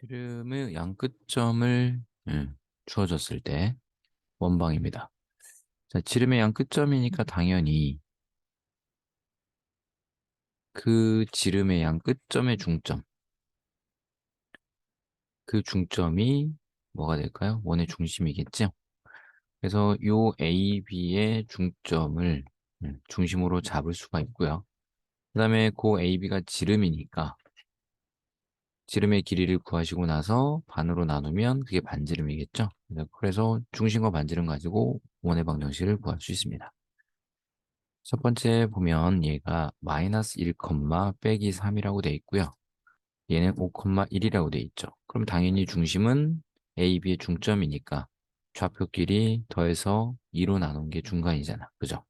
지름의 양끝점을 예, 주어졌을 때 원방입니다. 자, 지름의 양끝점이니까 당연히 그 지름의 양끝점의 중점 그 중점이 뭐가 될까요? 원의 중심이겠죠? 그래서 요 AB의 중점을 음, 중심으로 잡을 수가 있고요. 그 다음에 그 AB가 지름이니까 지름의 길이를 구하시고 나서 반으로 나누면 그게 반지름이겠죠. 그래서 중심과 반지름 가지고 원의 방정식을 구할 수 있습니다. 첫 번째 보면 얘가 마이너스 1, 빼기 3이라고 되어 있고요. 얘는 5,1이라고 되어 있죠. 그럼 당연히 중심은 A, B의 중점이니까 좌표끼리 더해서 2로 나눈 게 중간이잖아. 그죠?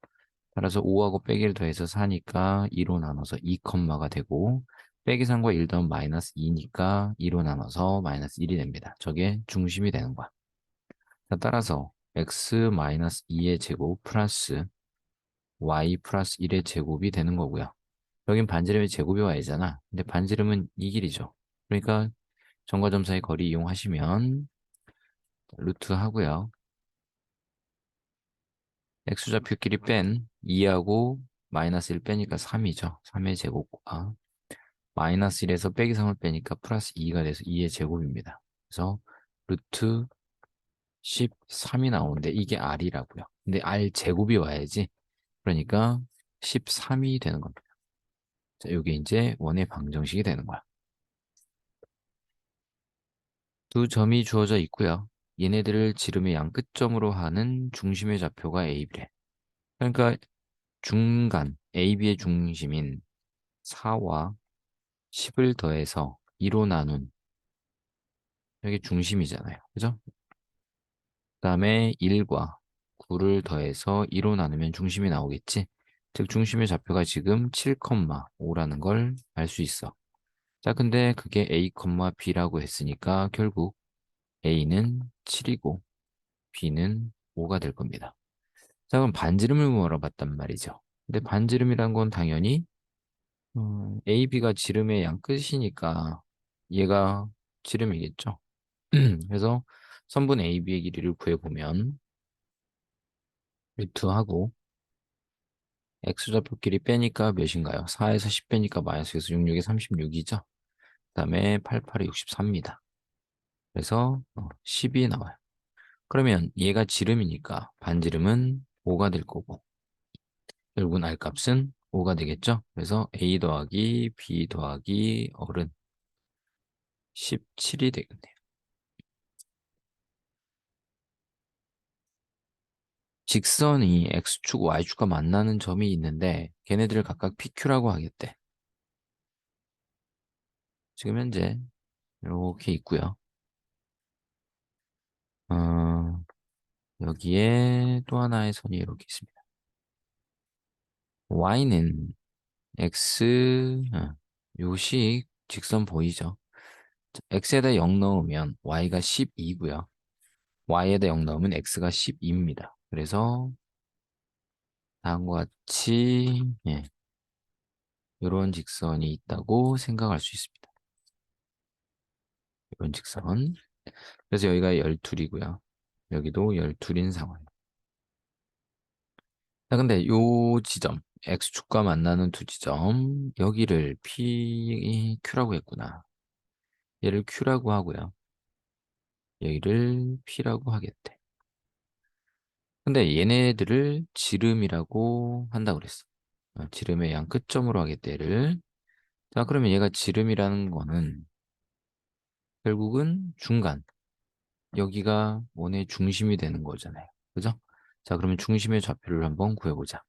따라서 5하고 빼기를 더해서 4니까 2로 나눠서 2컴마가 되고 빼기 3과 1 더하면 마이너스 2니까 2로 나눠서 마이너스 1이 됩니다. 저게 중심이 되는 거야. 자, 따라서 x 마이너스 2의 제곱 플러스 y 플러스 1의 제곱이 되는 거고요. 여긴 반지름의 제곱이 y잖아. 근데 반지름은 이 길이죠. 그러니까 점과 점 사이 거리 이용하시면 루트 하고요. x좌표끼리 뺀 2하고 마이너스 1 빼니까 3이죠. 3의 제곱과 마이너스 1에서 빼기 3을 빼니까 플러스 2가 돼서 2의 제곱입니다. 그래서 루트 13이 나오는데 이게 r이라고요. 근데 r 제곱이 와야지. 그러니까 13이 되는 겁니다. 자, 이게 이제 원의 방정식이 되는 거야. 두 점이 주어져 있고요. 얘네들을 지름의 양 끝점으로 하는 중심의 좌표가 AB래. 그러니까 중간, AB의 중심인 4와 10을 더해서 2로 나눈 여기 중심이잖아요. 그죠? 그 다음에 1과 9를 더해서 2로 나누면 중심이 나오겠지? 즉 중심의 좌표가 지금 7,5라는 걸 알 수 있어. 자, 근데 그게 A, B라고 했으니까 결국 A는 7이고 B는 5가 될 겁니다. 자, 그럼 반지름을 물어봤단 말이죠. 근데 반지름이란 건 당연히 어, A, B가 지름의 양 끝이니까 얘가 지름이겠죠. 그래서 선분 A, B의 길이를 구해보면 루트하고 X좌표끼리 빼니까 몇인가요? 4에서 10 빼니까 마이너스 6에서 6, 6에 36이죠. 그 다음에 8, 8에 64입니다. 그래서 10이 어, 나와요. 그러면 얘가 지름이니까 반지름은 5가 될 거고 결국은 R 값은 5가 되겠죠? 그래서 A 더하기 B 더하기 어른 17이 되겠네요. 직선이 X축, Y축과 만나는 점이 있는데 걔네들을 각각 PQ라고 하겠대. 지금 현재 이렇게 있고요. 어, 여기에 또 하나의 선이 이렇게 있습니다. Y는 x 어, 요식 직선 보이죠? x에다 0 넣으면 y가 12고요. y에다 0 넣으면 x가 12입니다. 그래서 다음과 같이 예, 이런 직선이 있다고 생각할 수 있습니다. 이런 직선. 그래서 여기가 12이고요. 여기도 12인 상황. 자, 근데 요 지점, X축과 만나는 두 지점, 여기를 P, Q라고 했구나. 얘를 Q라고 하고요. 여기를 P라고 하겠대. 근데 얘네들을 지름이라고 한다고 그랬어. 어, 지름의 양 끝점으로 하겠대를. 자, 그러면 얘가 지름이라는 거는 결국은 중간. 여기가 원의 중심이 되는 거잖아요. 그죠? 자, 그러면 중심의 좌표를 한번 구해보자.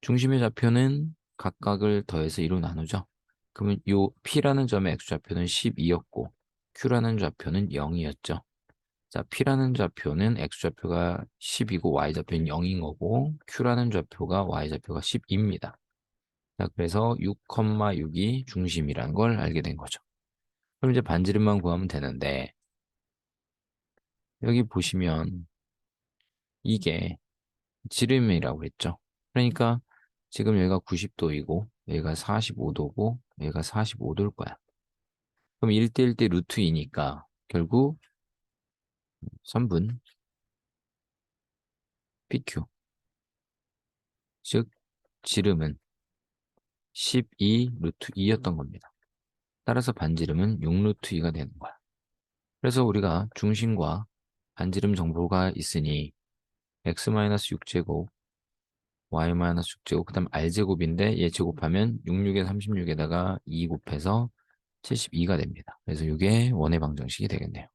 중심의 좌표는 각각을 더해서 2로 나누죠. 그러면 이 P라는 점의 X좌표는 12였고 Q라는 좌표는 0이었죠. 자, P라는 좌표는 X좌표가 10이고 Y좌표는 0인 거고 Q라는 좌표가 Y좌표가 10입니다. 자, 그래서 6,6이 중심이라는 걸 알게 된 거죠. 그럼 이제 반지름만 구하면 되는데 여기 보시면 이게 지름이라고 했죠. 그러니까 지금 여기가 90도이고 여기가 45도고 여기가 45도일 거야. 그럼 1대 1대 루트 2니까 결국 3분 PQ 즉 지름은 12 루트 2였던 겁니다. 따라서 반지름은 6 루트 2가 되는 거야. 그래서 우리가 중심과 반지름 정보가 있으니 x-6제곱 y-6제곱 그 다음 r제곱인데 얘 제곱하면 66에 36에다가 2 곱해서 72가 됩니다. 그래서 이게 원의 방정식이 되겠네요.